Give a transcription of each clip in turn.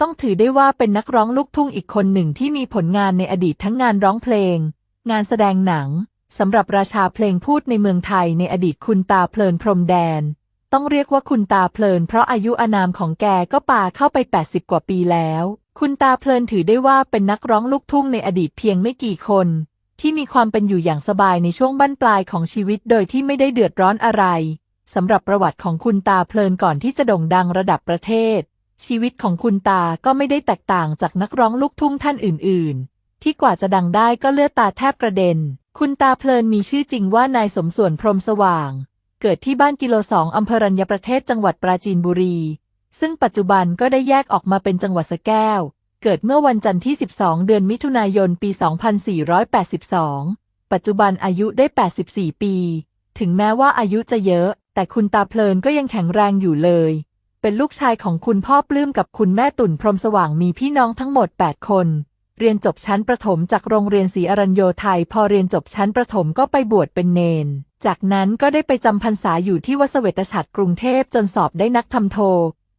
ต้องถือได้ว่าเป็นนักร้องลูกทุ่งอีกคนหนึ่งที่มีผลงานในอดีตทั้งงานร้องเพลง งานแสดงหนังสำหรับราชาเพลงพูดในเมืองไทยในอดีตคุณตาเพลินพรมแดน ต้องเรียกว่าคุณตาเพลิน เพราะอายุอานามของแกก็ป่าเข้าไป 80 กว่าปีแล้ว คุณตาเพลินถือได้ว่าเป็นนักร้องลูกทุ่งในอดีตเพียงไม่กี่คน ที่มีความเป็นอยู่อย่างสบายในช่วงบั้นปลายของชีวิตโดยที่ไม่ได้เดือดร้อนอะไรสำหรับประวัติของคุณตาเพลินก่อนที่จะโด่งดังระดับประเทศ ชีวิตของคุณตาก็ไม่ได้แตกต่างจากนักร้องลูกทุ่งท่านอื่น ๆ ที่กว่าจะดังได้ก็เลือดตาแทบกระเด็น คุณตาเพลินมีชื่อจริงว่านายสมส่วนพรมสว่าง เกิดที่บ้านกิโลสองอำเภอรัญญประเทศจังหวัดปราจีนบุรี ซึ่งปัจจุบันก็ได้แยกออกมาเป็นจังหวัดสแก้ว เกิดเมื่อวันจันทร์ที่ 12 เดือนมิถุนายน ปี 2482 ปัจจุบันอายุได้ 84 ปี ถึงแม้ว่าอายุจะเยอะ แต่คุณตาเพลินก็ยังแข็งแรงอยู่เลย เป็นลูกชายของคุณพ่อปลื้มกับคุณแม่ตุ่นพรมสว่างมีพี่น้องทั้งหมด 8 คน เรียนจบชั้นประถมจากโรงเรียนศรีอรัญโยไทย พอเรียนจบชั้นประถมก็ไปบวชเป็นเนน จากนั้นก็ได้ไปจำพรรษาอยู่ที่วัดเสวตฉัตรกรุงเทพจนสอบได้นักทำโท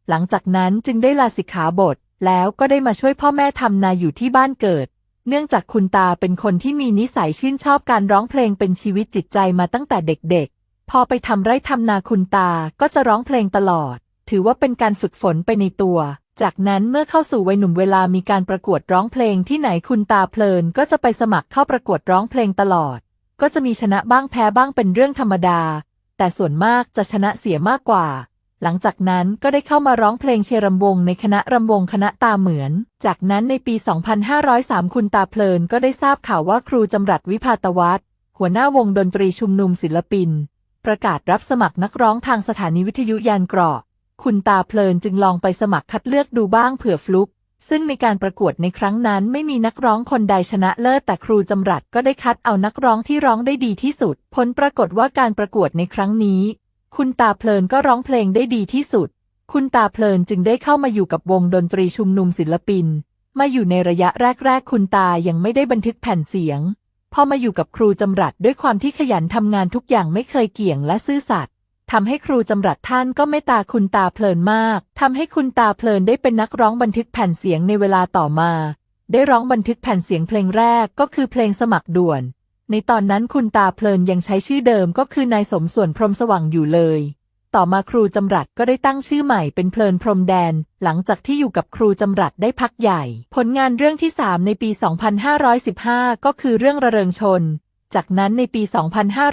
หลังจากนั้นจึงได้ลาสิกขาบท แล้วก็ได้มาช่วยพ่อแม่ทำนาอยู่ที่บ้านเกิดเนื่องจากคุณตาเป็นคนที่มีนิสัยชื่นชอบการร้องเพลงเป็นชีวิตจิตใจมาตั้งแต่เด็กๆ พอไปทำไร่ทำนาคุณตาก็จะร้องเพลงตลอด ถือว่าเป็นการฝึกฝนไปในตัว จากนั้นเมื่อเข้าสู่วัยหนุ่มเวลามีการประกวดร้องเพลงที่ไหนคุณตาเพลิน ก็จะไปสมัครเข้าประกวดร้องเพลงตลอด ก็จะมีชนะบ้างแพ้บ้างเป็นเรื่องธรรมดา แต่ส่วนมากจะชนะเสียมากกว่า หลังจากนั้นก็ได้เข้ามาร้องเพลงเชรำวงในคณะรำวงคณะตาเหมือน จากนั้นในปี 2503 คุณตาเพลินก็ได้ทราบข่าวว่าครูจำรัดวิภาตวัฒน์หัวหน้าวงดนตรีชุมนุมศิลปิน ประกาศรับสมัครนักร้องทางสถานีวิทยุยานเกราะ คุณตาเพลินจึงลองไปสมัครคัดเลือกดูบ้างเผื่อฟลุก ซึ่งในการประกวดในครั้งนั้นไม่มีนักร้องคนใดชนะเลิศแต่ครูจำรัดก็ได้คัดเอานักร้องที่ร้องได้ดีที่สุด ผลปรากฏว่าการประกวดในครั้งนี้ คุณตาเพลินก็ร้องเพลงได้ดีที่สุด คุณตาเพลินจึงได้เข้ามาอยู่กับวงดนตรีชุมนุมศิลปิน มาอยู่ในระยะแรก ๆ คุณตายังไม่ได้บันทึกแผ่นเสียงพอมาอยู่กับครูจำรัดด้วยความที่ขยันทำงานทุกอย่างไม่เคยเกี่ยงและซื่อสัตย์ ทำให้ครูจำรัดท่านก็เมตตาคุณตาเพลินมากทำให้คุณตาเพลินได้เป็นนักร้องบันทึกแผ่นเสียงในเวลาต่อมา ได้ร้องบันทึกแผ่นเสียงเพลงแรกก็คือเพลงสมัครด่วน ในตอนนั้นคุณตาเพลินยังใช้ชื่อเดิมก็คือนายสมส่วนพรมสว่างอยู่เลย ต่อมาครูจำรัดก็ได้ตั้งชื่อใหม่เป็นเพลินพรหมแดน หลังจากที่อยู่กับครูจำรัดได้พักใหญ่ ผลงานเรื่องที่ 3 ในปี 2515 ก็คือเรื่องระเริงชน จากนั้นในปี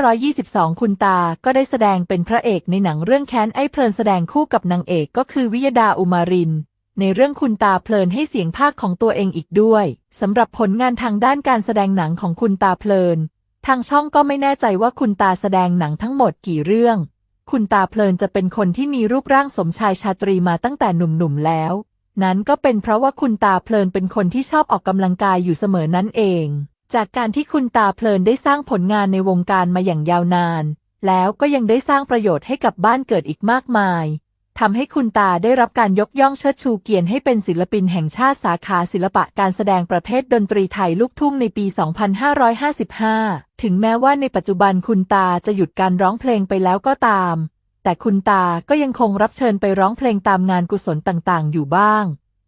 2522 คุณตาก็ได้แสดงเป็นพระเอกในหนังเรื่องแค้นไอ้เพลินแสดงคู่กับนางเอกก็คือวิยดาอุมาริน ในเรื่องคุณตาเพลินให้เสียงภาคของตัวเองอีกด้วยสำหรับผลงานทางด้านการแสดงหนังของคุณตาเพลิน ทางช่องก็ไม่แน่ใจว่าคุณตาแสดงหนังทั้งหมดกี่เรื่อง คุณตาเพลินจะเป็นคนที่มีรูปร่างสมชายชาตรีมาตั้งแต่หนุ่มๆแล้ว นั้นก็เป็นเพราะว่าคุณตาเพลินเป็นคนที่ชอบออกกำลังกายอยู่เสมอนั่นเอง จากการที่คุณตาเพลินได้สร้างผลงานในวงการมาอย่างยาวนาน แล้วก็ยังได้สร้างประโยชน์ให้กับบ้านเกิดอีกมากมายทำให้คุณตาได้รับการยกย่องเชิดชูเกียรติให้เป็นศิลปินแห่งชาติสาขาศิลปะการแสดงประเภทดนตรีไทยลูกทุ่งในปี 2555 ถึงแม้ว่าในปัจจุบันคุณตาจะหยุดการร้องเพลงไปแล้วก็ตาม แต่คุณตาก็ยังคงรับเชิญไปร้องเพลงตามงานกุศลต่างๆ อยู่บ้าง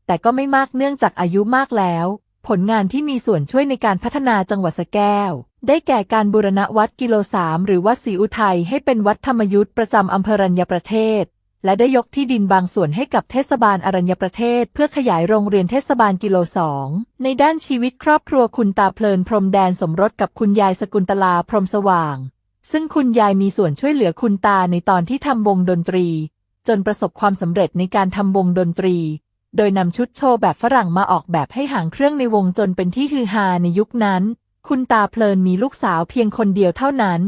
แต่ก็ไม่มากเนื่องจากอายุมากแล้ว ผลงานที่มีส่วนช่วยในการพัฒนาจังหวัดสแก้ว ได้แก่การบูรณะวัดกิโลสามหรือวัดศรีอุทัยให้เป็นวัดธรรมยุทธ์ประจำอำเภอรัญญประเทศ และได้ยกที่ดินบางส่วนให้กับเทศบาลอรัญญประเทศ เพื่อขยายโรงเรียนเทศบาลกิโลสองในด้านชีวิตครอบครัวคุณตาเพลินพรมแดนสมรสกับคุณยายสกุลตลาพรหมสว่าง ซึ่งคุณยายมีส่วนช่วยเหลือคุณตาในตอนที่ทำวงดนตรี จนประสบความสำเร็จในการทำวงดนตรี โดยนำชุดโชว์แบบฝรั่งมาออกแบบให้หางเครื่องในวงจนเป็นที่ฮือฮาในยุคนั้น คุณตาเพลินมีลูกสาวเพียงคนเดียวเท่านั้น